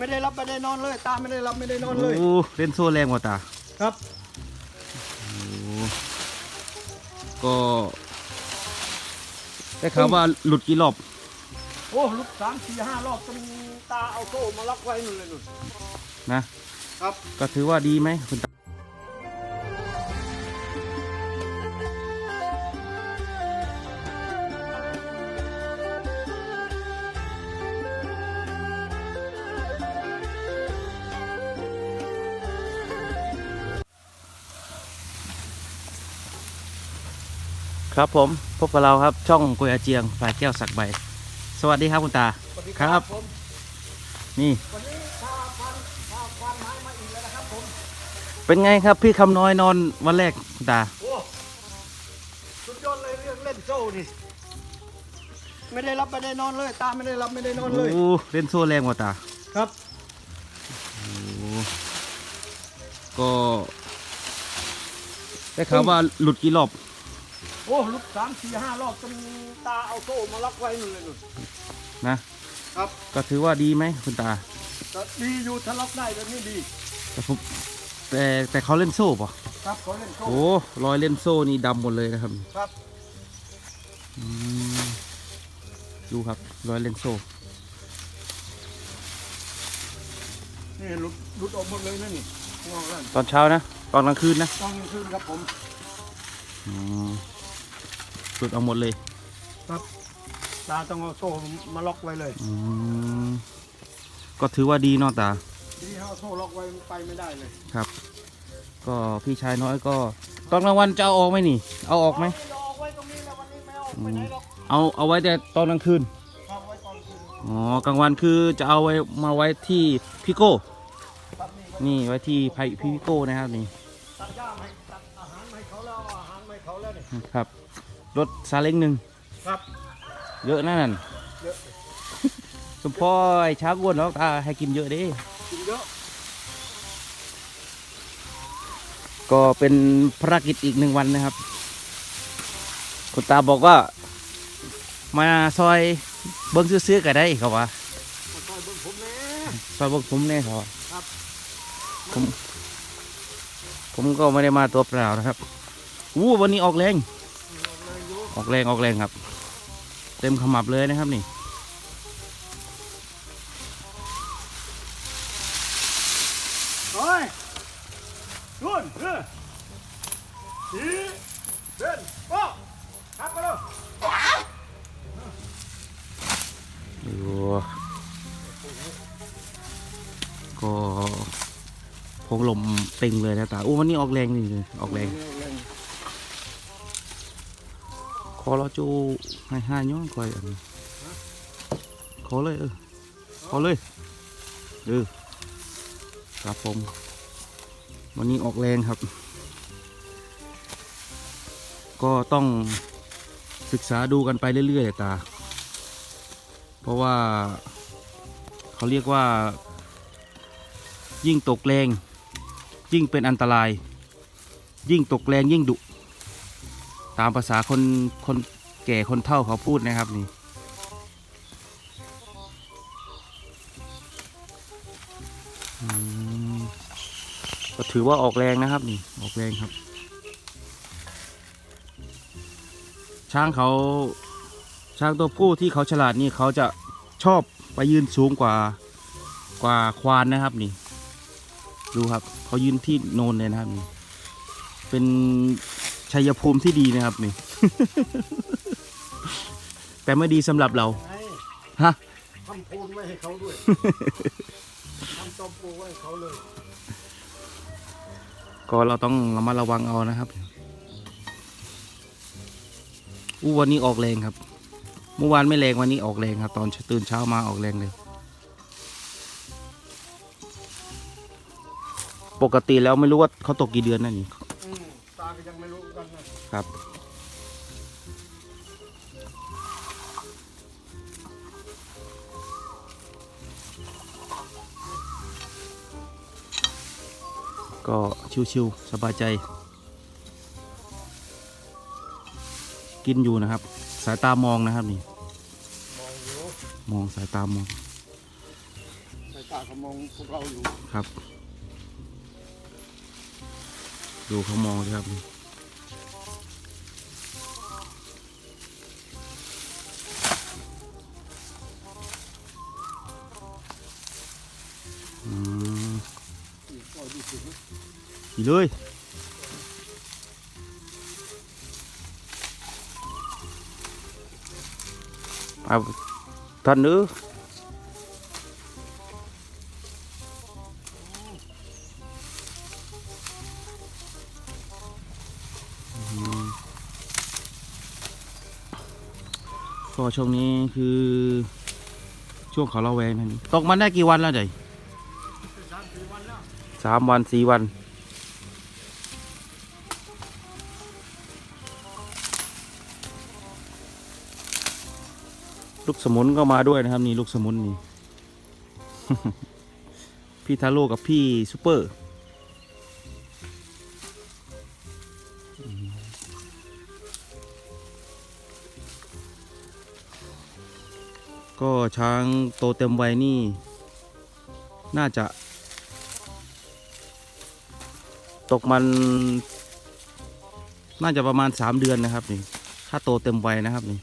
ไม่ได้รับไม่ได้นอนเลย ตาไม่ได้รับไม่ได้นอนเลยโอ้เล่นโซ่แรงกว่าตาครับโอ้ก็ได้ข่าวว่าหลุดกี่รอบโอ้ลุกสามสี่ห้ารอบจนตาเอาโซ่มาล็อกไว้นู่นเลยนู่นนะครับ ก็ถือว่าดีไหมคุณตา ครับผมพบกับเราครับช่องกุยอาเจียงปลายแก้วสักใบ สวัสดีครับคุณตาสวัสดีครับผมนี่วันนี้พาควันพาควันไม้มาอีกแล้วนะครับผมเป็นไงครับพี่คำน้อยนอนวันแรกคุณตาโอ้สุดยอดเลยเรื่องเล่นโซ่นี่ไม่ได้รับไม่ได้นอนเลย ตาไม่ได้รับไม่ได้นอนเลยโอ้เล่นโซ่แรงกว่าตาครับโอ้ก็ได้ข่าวว่าหลุดกี่รอบ โอ้ลุกสามสี่ห้ารอบจนตาเอาโซ่มาล็อกไว้นู่นเลยนู่นนะ ครับก็ถือว่าดีไหมคุณตาก็ดีอยู่ถ้าล็อกได้แบบนี้ดี แต่ผมแต่แต่เขาเล่นโซ่ป่ะครับเขาเล่นโซ่โอ้รอยเล่นโซ่นี่ดำหมดเลยนะครับครับอืมดูครับรอยเล่นโซ่นี่หลุดหลุดออกหมดเลยนะนี่งอกแล้วตอนเช้านะ ตอนกลางคืนนะ ตอนกลางคืนครับผม อืม หลุดเอาหมดเลยครับตาต้องเอาโซ่มาล็อกไว้เลยอืมก็ถือว่าดีเนาะตาดีเอาโซ่ล็อกไว้ไปไม่ได้เลยครับ ก็พี่ชายน้อยก็ ตอนกลางวันจะเอาออกไหมนี่ เอาออกไหม เอาออกไว้ตรงนี้แล้ววันนี้ไม่เอาไปไหนหรอกเอาเอาไว้แต่ตอนกลางคืนครับไว้ตอนคืนอ๋อกลางวันคือจะเอาไว้มาไว้ที่พี่โก้ครับนี่ไว้นี่ไว้ที่ไพพี่โก้นะครับนี่ ตัดหญ้าให้ตัดอาหารให้เขาแล้วเอาอาหารให้เขาแล้วนี่ครับ รถซาเล้งหนึ่งครับ เยอะนะนั่นเยอะ สมพอไอ้ช้างอ้วนแล้วตาให้กินเยอะเดิกินเยอะก็เป็นภารกิจอีกหนึ่งวันนะครับ คุณตาบอกว่า มาซอยเบิ้งซื้อๆก็ได้เขาว่ามาคอยเบิ่งผมแน่ซอยเบิ้งผมแน่เขาว่าครับผม ผมก็ไม่ได้มาตัวเปล่านะครับอู้วันนี้ออกแรงเลย อยู่ออกแรงออกแรงครับ เต็มขมับเลยนะครับนี่เฮ้ยรุ่นเฮ้ยสีเดินโอ้ครับไปเลยดูก็พงลมเต็งเลยนะตาอู้วันนี้ออกแรงนี่เลยออกแรง ขอเราจูให้ห้าย้อนคอยอันขอเลยเออขอเลยเออครับผม วันนี้ออกแรงครับ ก็ต้องศึกษาดูกันไปเรื่อยๆตา เพราะว่าเขาเรียกว่า ยิ่งตกแรง ยิ่งเป็นอันตราย ยิ่งตกแรงยิ่งดุ ตามภาษาคนคนแก่คนเฒ่าเขาพูดนะครับนี่ก็ถือว่าออกแรงนะครับนี่ออกแรงครับ ช้างเขาช้างตัวผู้ที่เขาฉลาดนี่เขาจะชอบไปยืนสูงกว่ากว่าควานนะครับนี่ ดูครับเขายืนที่โนนเลยนะครับนี่เป็น ชัยภูมิที่ดีนะครับนี่ แต่ไม่ดีสำหรับเรา ไงฮะ ทำโพนไว้ให้เขาด้วย ทำตอมปูไว้ให้เขาเลย ก็เราต้องระมัดระวังเอานะครับอู้วันนี้ออกแรงครับ เมื่อวานไม่แรงวันนี้ออกแรงครับ ตอนตื่นเช้ามาออกแรงเลย ปกติแล้วไม่รู้ว่าเขาตกกี่เดือนนั่นนี่อืมตา ก็ยังไม่รู้เหมือนกันนะครับ ก็ชิวๆสบายใจ กินอยู่นะครับ สายตามองนะครับนี่ มองอยู่มองสายตามอง สายตตาเขามองพวกเราอยู่ ครับ ดูเขามองสิครับนี่อืมก็ดูสิขี่เลยเอาท่านเนื้อ ช่วงนี้คือช่วงเขาเราแวงนั่นตกมันได้กี่วันแล้วเดี๋ยวสามวันสามวันสี่วัน ลูกสมุนก็มาด้วยนะครับนี่ลูกสมุนนี่ พี่ทาโร่กับพี่ซูเปอร์ ก็ช้างโตเต็มวัยนี่ น่าจะ ตกมัน น่าจะประมาณสามเดือนนะครับนี่ ถ้าโตเต็มวัยนะครับนี่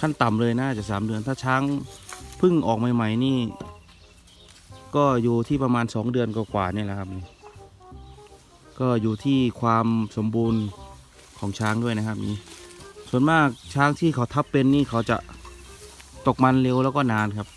ขั้นต่ำเลยน่าจะสามเดือน ถ้าช้างพึ่งออกใหม่ ๆ นี่ ก็อยู่ที่ประมาณสองเดือนกว่าๆนี่แหละครับนี่ก็อยู่ที่ความสมบูรณ์ของช้างด้วยนะครับนี่ ส่วนมากช้างที่เขาทับเป็นนี่เขาจะตกมันเร็วแล้วก็นานครับ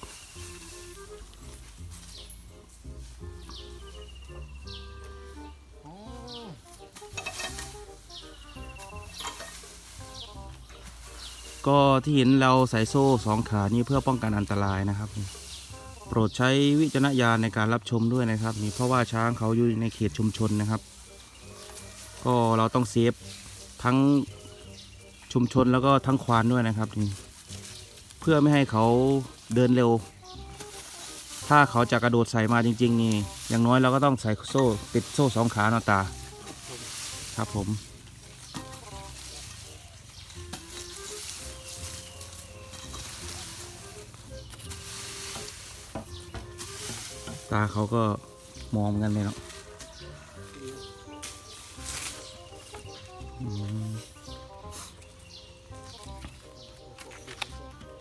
ก็ที่เห็นเราใส่โซ่สองขานี่เพื่อป้องกันอันตรายนะครับ โปรดใช้วิจารณญาณในการรับชมด้วยนะครับ นี่เพราะว่าช้างเขาอยู่ในเขตชุมชนนะครับ ก็เราต้องเซฟทั้ง ชุมชนแล้วก็ทั้งควานด้วยนะครับนี่เพื่อไม่ให้เขาเดินเร็ว ถ้าเขาจะกระโดดใส่มาจริง ๆ นี่ อย่างน้อยเราก็ต้องใส่โซ่ ติดโซ่สองขาเนาตา ครับผมตาเขาก็มองกันเลยเนาะ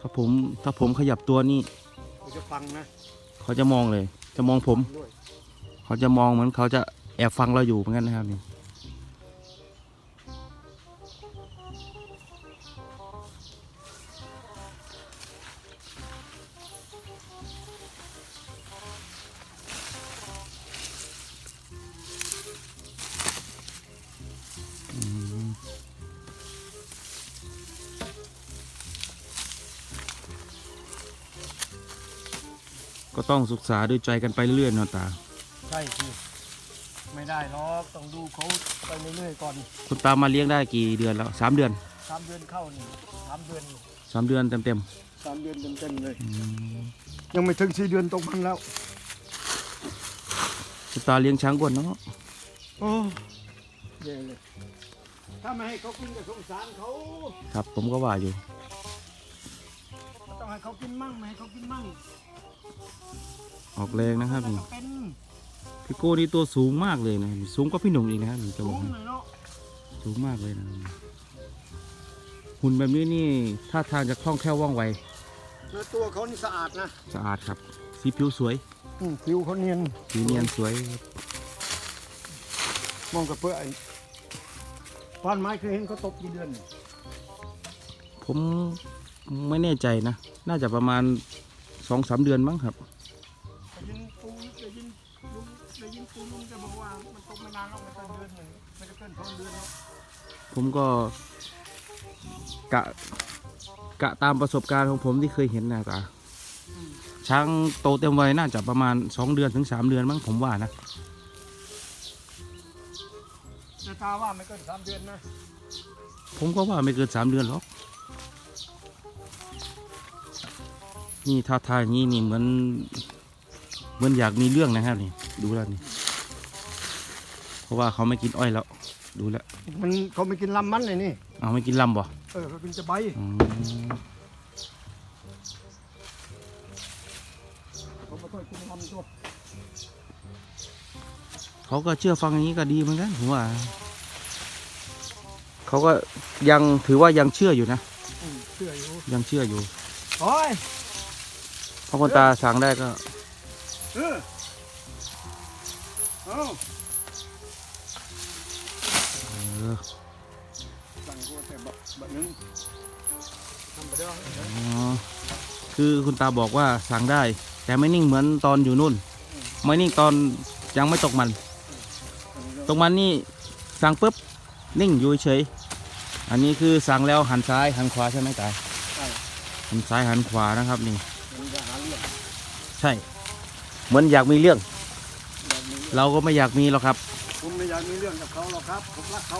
ถ้าผมถ้าผมขยับตัวนี่เขาจะฟังนะเขาจะมองเลย จะมองผม ด้วย เขาจะมองเหมือนเขาจะแอบฟังเราอยู่เหมือนกันนะครับนี่ ก็ต้องศึกษาด้วยใจกันไปเรื่อยๆเนาะตา ใช่สิไม่ได้หรอกต้องดูเขาไปเรื่อยๆก่อนคุณตามาเลี้ยงได้กี่เดือนแล้วสามเดือนสามเดือนเข้านี่สามเดือนนี่สามเดือนเต็มเต็มสามเดือนเต็มๆเลยๆอืมยังไม่ถึงสี่เดือนตกมันแล้วคุณตาเลี้ยงช้างก่อนเนาะโอ้เย่เลยถ้าไม่ให้เขากินก็สงสารเขาครับผมก็ว่าอยู่ ต้องให้เขากินมั่งไม่ให้เขากินมั่ง ออกแรงนะครับแล้วนี่ก็เป็นพี่โก้นี่ตัวสูงมากเลยนะสูงกว่าพี่หนุ่มอีกนะครับจะสูบอกงให้หน่อยเนาะสูงมากเลยนะหุ่นแบบนี้นี่ท่าทางจะคล่องแคล่วว่องไวแล้วตัวเขานี่สะอาดนะสะอาดครับ สีผิวสวยอืมผิวเขาเนียนผิวเนียนสวยมองกับเพื่อไอ้ป้านไม้เคยเห็นเขาตกกี่เดือนนี่ผมไม่แน่ใจนะ น่าจะประมาณ สองสามเดือนมั้งครับได้ยินปูได้ยินลุงได้ยินปูลุงจะบอกว่ามันตกไม่นานหรอกไม่เกินเดือนหนึ่งไม่ได้เกินสองเดือนหรอกผมก็กะกะตามประสบการณ์ของผมที่เคยเห็นนะตาอืมช้างโตเต็มวัยน่าจะประมาณสองเดือนถึงสามเดือนมั้งผมว่านะแต่ตาว่าไม่เกินสามเดือนนะผมก็ว่าไม่เกินสามเดือนหรอก นี่ท่าทางอย่างนี้นี่เหมือนเหมือนอยากมีเรื่องนะครับนี่ดูแล้วนี่ เพราะว่าเขาไม่กินอ้อยแล้ว ดูแล้วมันเขาไม่กินลำมันเลยนี่เอาไม่กินลำบ่เออเขากินจะใบอืมค่อยคุณทำตัวเขาก็เชื่อฟังอย่างนี้ก็ดีเหมือนกันผมว่าเขาก็ยังถือว่ายังเชื่ออยู่นะอืมเชื่ออยู่ยังเชื่ออยู่ โอ้ยเพราะคนตาสั่งได้ก็เออเอาเออสั่งกูแต่บักบักหนึงทำไปได้อ๋อคือคุณตาบอกว่าสั่งได้ แต่ไม่นิ่งเหมือนตอนอยู่นู่น ไม่นิ่งตอนยังไม่ตกมันตรงมันนี่สั่งปุ๊บนิ่งอยู่เฉย อันนี้คือสั่งแล้วหันซ้ายหันขวาใช่ไหมตาใช่หันซ้ายหันขวานะครับนี่ มันจะหาเรื่อง ใช่ เหมือนอยากมีเรื่อง แบบนี้เราก็ไม่อยากมีหรอกครับ ผมไม่อยากมีเรื่องกับเขาหรอกครับ ผมรักเขา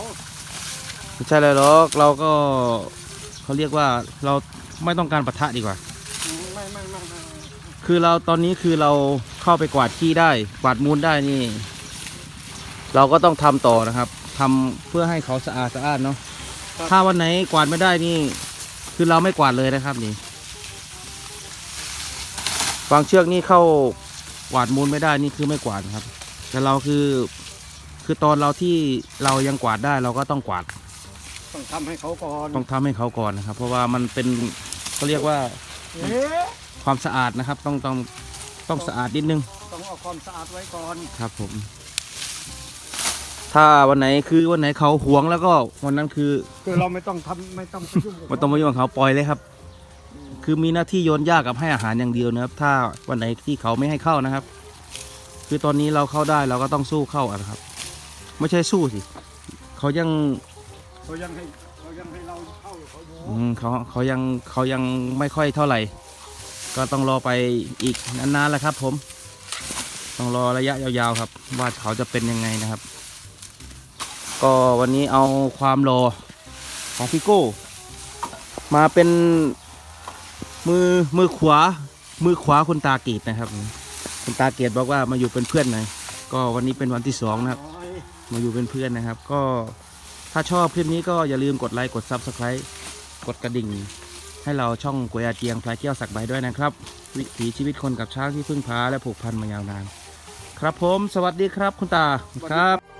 ไม่ใช่เลยหรอกเราก็เขาเรียกว่าเราไม่ต้องการปะทะดีกว่าอืมไม่ไม่ไม่ไม่ไม่คือเราตอนนี้คือเราเข้าไปกวาดขี้ได้ กวาดมูลได้นี่ เราก็ต้องทำต่อนะครับทำเพื่อให้เขาสะอาดสะอาดเนาะถ้าวันไหนกวาดไม่ได้นี่ คือเราไม่กวาดเลยนะครับนี่ วางเชือกนี่เข้ากวาดมูลไม่ได้นี่คือไม่กวาดนะครับ แต่เราคือคือตอนเราที่เรายังกวาดได้เราก็ต้องกวาด ต้องทำให้เขาก่อนต้องทำให้เขาก่อนนะครับ เพราะว่ามันเป็นเขาเรียกว่าเอ๊ะความสะอาดนะครับ ต้องต้องต้องสะอาดนิดนึงต้องเอาความสะอาดไว้ก่อนครับผม ถ้าวันไหนคือวันไหนเขาหวงแล้วก็วันนั้นคือ คือเราไม่ต้องทำไม่ต้องไปยุ่งกับไมันต้องมายุ่งกับเขาปล่อยเลยครับ คือมีหน้าที่โยนหญ้ากับให้อาหารอย่างเดียวนะครับ ถ้าวันไหนที่เขาไม่ให้เข้านะครับ คือตอนนี้เราเข้าได้เราก็ต้องสู้เข้าอะนะครับ ไม่ใช่สู้สิเขายังเขายังให้เขายังให้เราเข้าเขาอยู่อืมเขาเขายังเขายังไม่ค่อยเท่าไหร่ ก็ต้องรอไปอีกนานๆแหละครับ ผม ต้องรอระยะยาวๆครับ ว่าเขาจะเป็นยังไงนะครับ ก็วันนี้เอาความรอของพี่โก้มาเป็น มือมือขวา มือขวาคุณตาเกีดนะครับคุณตาเกียรติบอกว่ามาอยู่เป็นเพื่อนหน่อยก็วันนี้เป็นวันที่สองนะครับ มาอยู่เป็นเพื่อนนะครับ ก็ถ้าชอบคลิปนี้ก็อย่าลืมกดไลค์กด Subscribe กดกระดิ่ง ให้เราช่องกวยอาเจียงพลายเกี้ยวสักใบด้วยนะครับ วิถีชีวิตคนกับช้างที่พึ่งพาและผูกพันมายาวนาน ครับผม สวัสดีครับคุณตาครับ